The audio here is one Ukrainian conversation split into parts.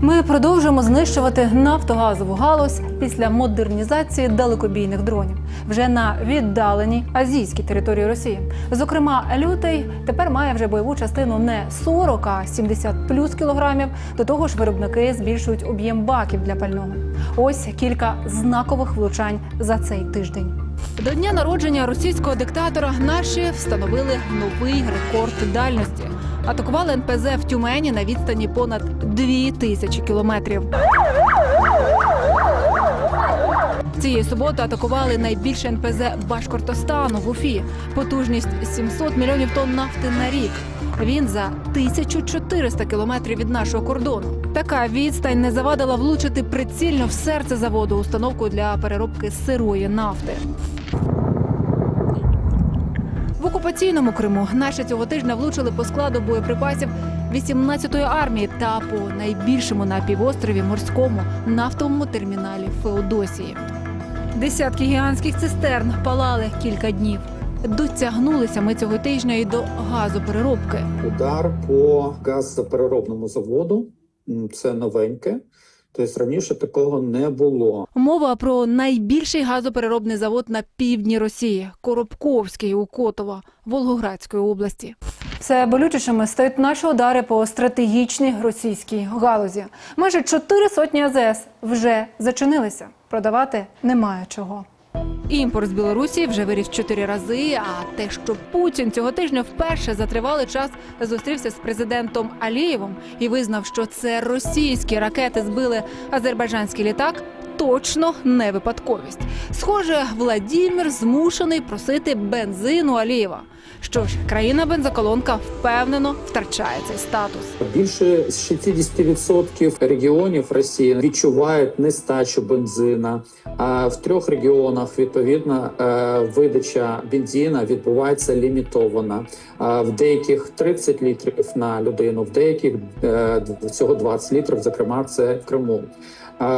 Ми продовжуємо знищувати нафтогазову галузь після модернізації далекобійних дронів вже на віддаленій азійській території Росії. Зокрема, лютий тепер має вже бойову частину не 40, а 70 плюс кілограмів. До того ж, виробники збільшують об'єм баків для пального. Ось кілька знакових влучань за цей тиждень. До дня народження російського диктатора наші встановили новий рекорд дальності. Атакували НПЗ в Тюмені на відстані понад 2 тисячі кілометрів. Цієї суботи атакували найбільше НПЗ Башкортостану в Уфі. Потужність 700 мільйонів тонн нафти на рік. Він за 1400 кілометрів від нашого кордону. Така відстань не завадила влучити прицільно в серце заводу установку для переробки сирої нафти. Окупаційному Криму наші цього тижня влучили по складу боєприпасів 18-ї армії та по найбільшому на півострові морському нафтовому терміналі Феодосії. Десятки гігантських цистерн палали кілька днів. Дотягнулися ми цього тижня і до газопереробки. Удар по газопереробному заводу це новеньке. Тобто раніше такого не було. Мова про найбільший газопереробний завод на півдні Росії Коробковський у Котово, Волгоградської області. Все болючішими стають наші удари по стратегічній російській галузі. Майже чотири сотні АЗС вже зачинилися. Продавати немає чого. Імпорт з Білорусі вже виріс чотири рази. А те, що Путін цього тижня вперше за тривалий час зустрівся з президентом Алієвим і визнав, що це російські ракети збили азербайджанський літак. Точно не випадковість. Схоже, Владімір змушений просити бензину Алієва. Що ж, країна бензоколонка впевнено втрачає цей статус. Більше з 60% регіонів Росії відчувають нестачу бензина. А в трьох регіонах відповідно е, видача бензина відбувається лімітована. В деяких 30 літрів на людину, в деяких е, всього 20 літрів. Зокрема, це в Криму.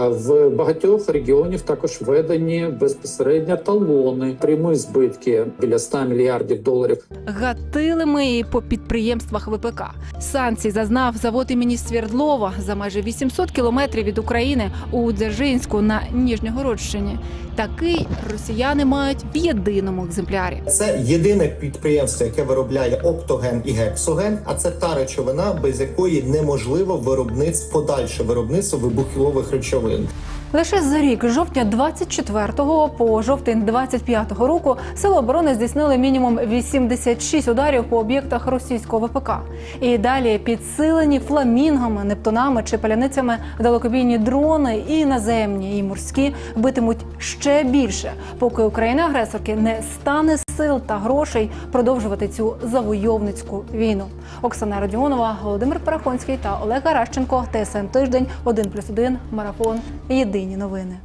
В багатьох регіонів також введені безпосередньо талони, прямі збитки біля 100 мільярдів доларів. Гатили ми і по підприємствах ВПК. Санкцій зазнав завод імені Свердлова за майже 800 кілометрів від України у Дзержинську на Ніжньогородщині. Такий росіяни мають в єдиному екземплярі. Це єдине підприємство, яке виробляє оптоген і гексоген. А це та речовина, без якої неможливо виробництво подальше виробництво вибухових речовин. Лише за рік, з жовтня 24-го по жовтень 25-го року, сили оборони здійснили мінімум 86 ударів по об'єктах російського ВПК. І далі підсилені фламінгами, нептунами чи паляницями далекобійні дрони і наземні, і морські битимуть ще більше, поки Україна агресорки не стане сил та грошей продовжувати цю завойовницьку війну. Оксана Радіонова, Володимир Парахонський та Олег Гаращенко. ТСН тиждень 1+,1, марафон. Єдині новини.